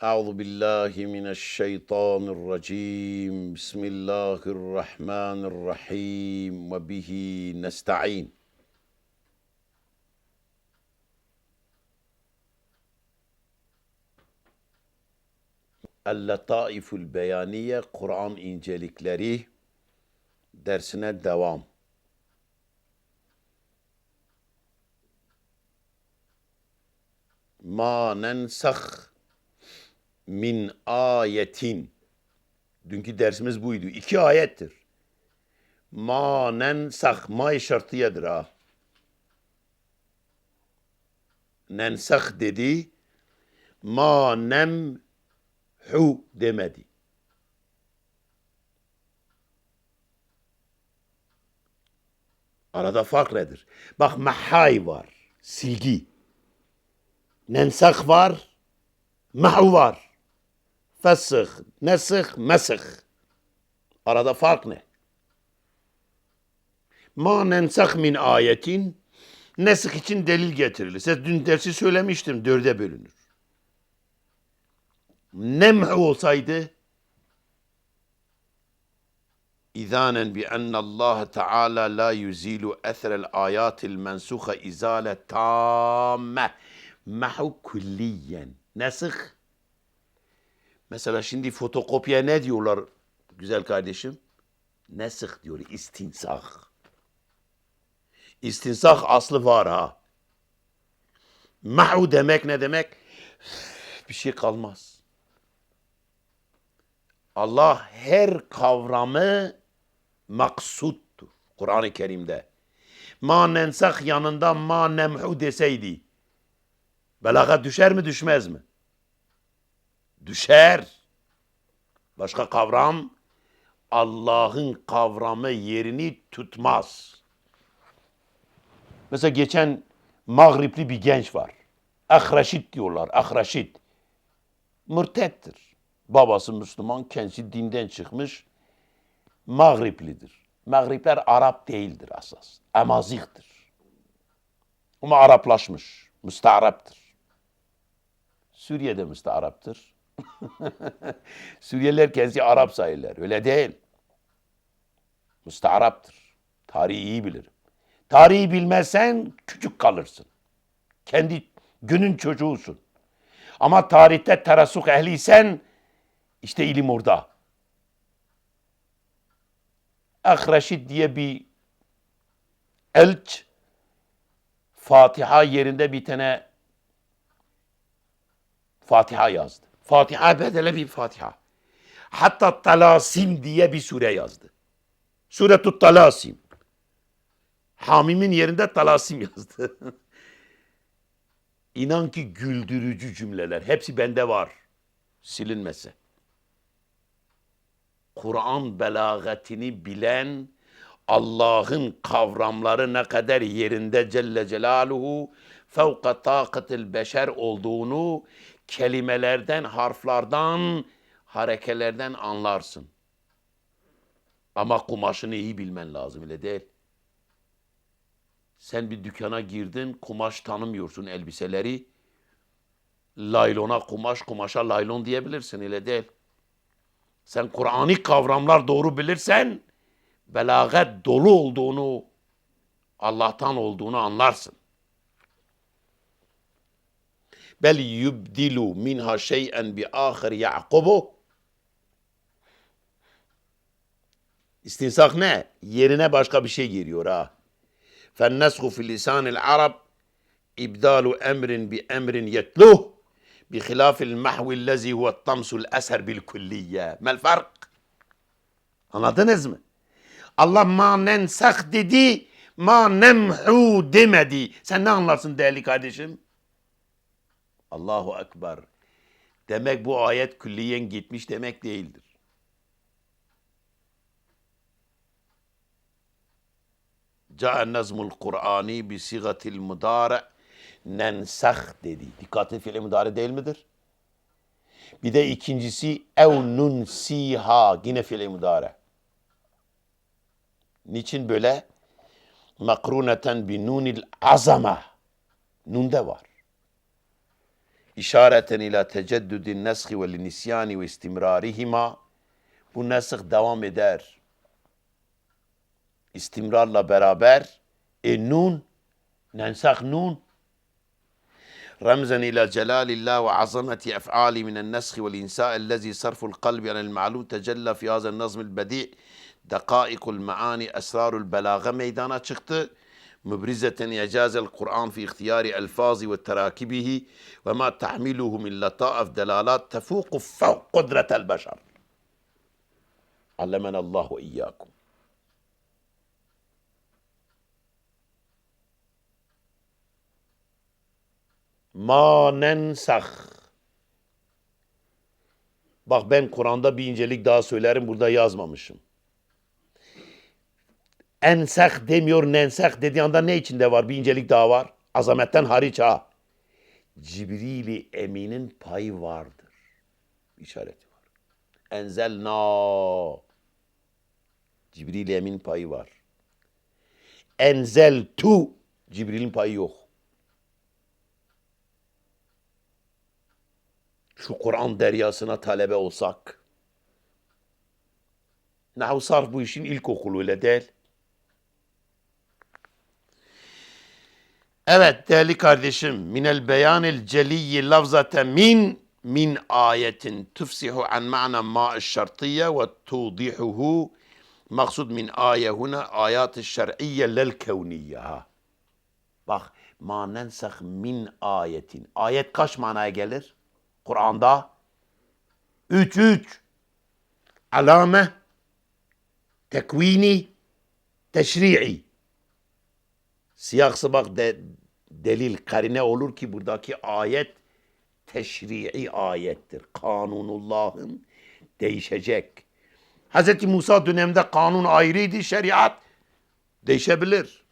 أعوذ بالله من الشيطان الرجيم بسم الله الرحمن الرحيم وبه نستعين El-Letaifül Beyaniye Kur'an incelikleri dersine devam. Ma nensah min ayetin. Dünkü dersimiz buydu. İki ayettir. Ma nensah ma şartiyedir ha. Nensah dedi. Ma nem hu demedi. Arada fark nedir? Bak mahay var. Silgi. Nensah var. Mahu var. Fesih, nesih, mesih. Arada fark ne? Ma nensah min ayetin nesih için delil getirilir. Size dün dersi söylemiştim. Dörde bölünür. Nemh olsaydı İzanen bi enne Allah Teala la yuzilu ethrel ayatil mensuha izale tamme mahu külliyen. Nesih Mesela şimdi fotokopya ne diyorlar güzel kardeşim? Nesih diyor, istinsah. İstinsah aslı var ha. Mahu demek ne demek? Bir şey kalmaz. Allah her kavramı maksuttur. Kur'an-ı Kerim'de. Ma nensah yanında ma nemhu deseydi. Belagat düşer mi düşmez mi? Düşer. Başka kavram Allah'ın kavramı yerini tutmaz. Mesela geçen Mağripli bir genç var. Ahraşit diyorlar. Ahraşit. Mürtettir. Babası Müslüman, kendisi dinden çıkmış. Mağriplidir. Mağripler Arap değildir asas. Amaziktir. Ama Araplaşmış. Müstaaraptır. Suriye'de müstaaraptır. Suriyeliler kendisi Arap sayılır. Öyle değil. Müstaaraptır. Tarihi iyi bilirim. Tarihi bilmezsen küçük kalırsın. Kendi günün çocuğusun. Ama tarihte terasuk ehliysen işte ilim orada. Ahreşid diye bir elç Fatiha yerinde bir tane Fatiha yazdı. Fatiha bedele bir Fatiha. Hatta Talasim diye bir sure yazdı. Suretut Talasim. Hamim'in yerinde Talasim yazdı. İnan ki güldürücü cümleler. Hepsi bende var. Silinmese. Kur'an belagatini bilen, Allah'ın kavramları ne kadar yerinde Celle Celaluhu fevka takatil beşer olduğunu kelimelerden, harflardan, harekelerden anlarsın. Ama kumaşını iyi bilmen lazım öyle değil. Sen bir dükkana girdin, kumaş tanımıyorsun elbiseleri. Laylona kumaş, kumaşa laylon diyebilirsin öyle değil. Sen Kur'an'ı kavramlar doğru bilirsen, belagat dolu olduğunu, Allah'tan olduğunu anlarsın. Bel yubdilu minha şey'en bi ahir ya'kubu. İstinsak ne? Yerine başka bir şey giriyor ha. Fenneshu fi lisanil arab ibdalu emrin bi emrin yetluh bi khilafil mahvi lezi huve tamsul eser bil kulliye. Mel fark? Anladınız mı? Allah ma nensah dedi, ma nemhu demedi. Sen ne anlarsın değerli kardeşim? Allahu Ekber. Demek bu ayet külliyen gitmiş demek değildir. Ca'a nazmul Kur'ani bi sigatil mudare nensah dedi. Dikkatli fiili mudare değil midir? Bir de ikincisi ev nunsiha yine fiili mudare. Niçin böyle? Makruneten bi nunil azama. Nunde var. Teceddüdin neshi ve nisyani ve istimrarihima bu nesih devam eder. İstimrarla beraber e nun nun رمزا إلى جلال الله وعظمة أفعاله من النسخ والإنساء الذي صرف القلب عن المعلوم تجلى في هذا النظم البديع. دقائق المعاني أسرار البلاغة. ميدانا çıktı مبرزة إعجاز القرآن في اختيار ألفاظ وتراكبه وما تحمله من لطائف دلالات تفوق فوق قدرة البشر علمنا الله وإياكم Ma nensah. Bak ben Kur'an'da bir incelik daha söylerim burada yazmamışım. Ensah demiyor nensah dediği anda ne içinde var? Bir incelik daha var. Azametten hariç ha. Cibril-i Emin'in payı vardır. İşareti var. Enzelna. Cibril-i Emin payı var. Enzel tu. Cibril'in payı yok. şu Kur'an deryasına talebe olsak. Nahu sarf bu işin ilk okulu öyle değil. Evet değerli kardeşim. Minel beyanil celiyyi lafzate min min ayetin tufsihu an ma'na ma şartiye ve tudihuhu maksud min aye huna ayat-ı şer'iyye lel kevniyye. Bak ma nensah min ayetin. Ayet kaç manaya gelir? Kur'an'da üç üç alame tekvini teşri'i siyah sıbak de, delil karine olur ki buradaki ayet teşri'i ayettir. Kanunullah'ın değişecek. Hz. Musa döneminde kanun ayrıydı, şeriat değişebilir.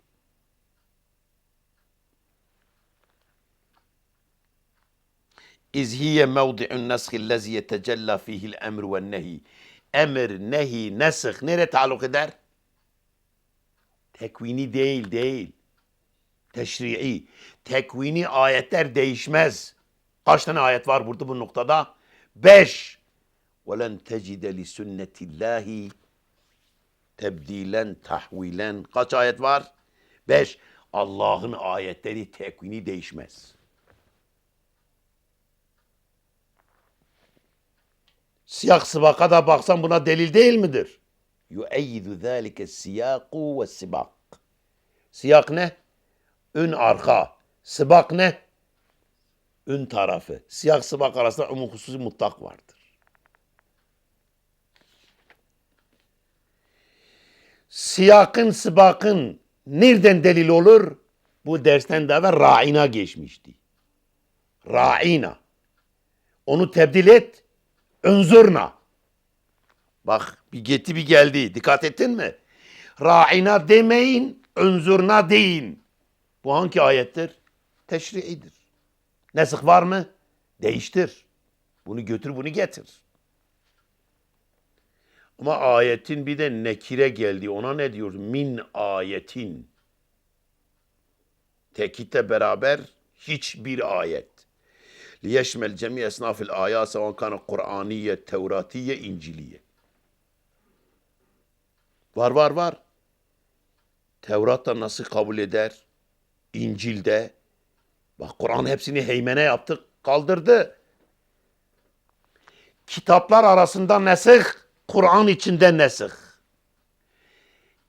İz hiye mevdi'un neshi lezi yetecella fihil emr ve nehi. Emir, nehi, nesih nereye taluk eder? Tekvini değil, değil Teşri'i. Tekvini ayetler değişmez. Kaç tane ayet var burada bu noktada? Beş. وَلَنْ تَجِدَ لِسُنَّةِ اللّٰهِ tebdilen, tahvilen. Kaç ayet var? Beş. Allah'ın ayetleri tekvini değişmez. Siyah sıbaka da baksan buna delil değil midir? Yueyyidu zâlike siyaku ve sibak. Siyak ne? Ön arka. Sıbak ne? Ön tarafı. Siyah sıbak arasında umum hususi mutlak vardır. Siyakın sıbakın nereden delil olur? Bu dersten de evvel ra'ina geçmişti. Ra'ina. Onu tebdil et. Önzurna. Bak bir gitti bir geldi. Dikkat ettin mi? Ra'ina demeyin, önzurna deyin. Bu hangi ayettir? Teşri'idir. Nesih var mı? Değiştir. Bunu götür bunu getir. Ama ayetin bir de nekire geldi. Ona ne diyoruz? Min ayetin. Tekitle beraber hiçbir ayet. Liyeşmel cemi esnafil ayat sevan kana Kur'aniye, Tevratiye, İnciliye. Var var var. Tevrat da nasıl kabul eder? İncil'de. Bak Kur'an hepsini heymene yaptı, kaldırdı. Kitaplar arasında nesih, Kur'an içinde nesih.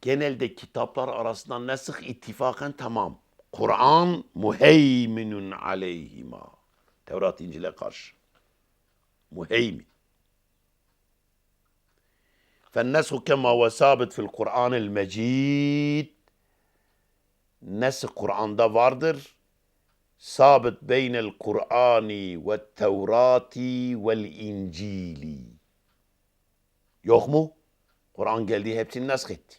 Genelde kitaplar arasında nesih ittifaken tamam. Kur'an muheyminun aleyhima. Tevrat İncil'e karşı. Muheymin. فالنسخ كما هو ثابت في القرآن المجيد Nesih Kur'an'da vardır. Sabit beynel Kur'ani ve Tevrati vel İncili. Yok mu? Kur'an geldi hepsini nesk etti.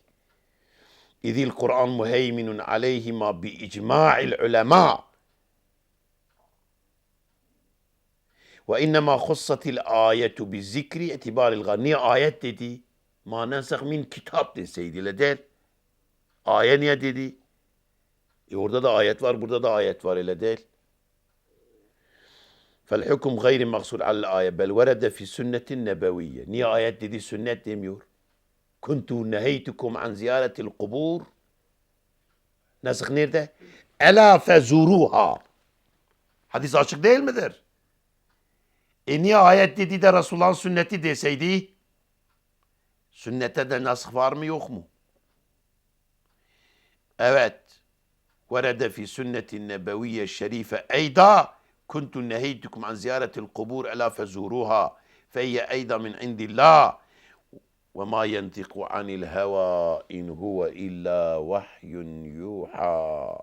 İzil Kur'an muheyminun aleyhima bi icma'il ulema. Ve innema khussatil ayetu bi zikri itibaril gan. Niye ayet dedi? Ma nensah min kitap deseydi değil. Ayet niye dedi? E orada da ayet var, burada da ayet var öyle değil. فالحكم غير مقصور على الآية بل ورد في سنة نبوية niye ayet dedi sünnet demiyor kuntu neheytukum an ziyaretil kubur nasıl nerede ela fezuruha hadis açık değil midir e niye ayet dedi de Resulullah'ın sünneti deseydi sünnete de nasıl var mı yok mu evet ورد في سنة النبوية الشريفة أيضا كنت نهيتكم عن زيارة القبور ألا فزوروها فهي أيضا من عند الله وما ينطق عن الهوى إن هو إلا وحي يوحى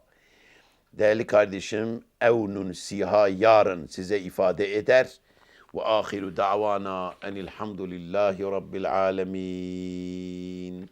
Değerli kardeşim, evnun siha yarın size ifade eder. Ve ahiru davana enilhamdülillahi rabbil alemin.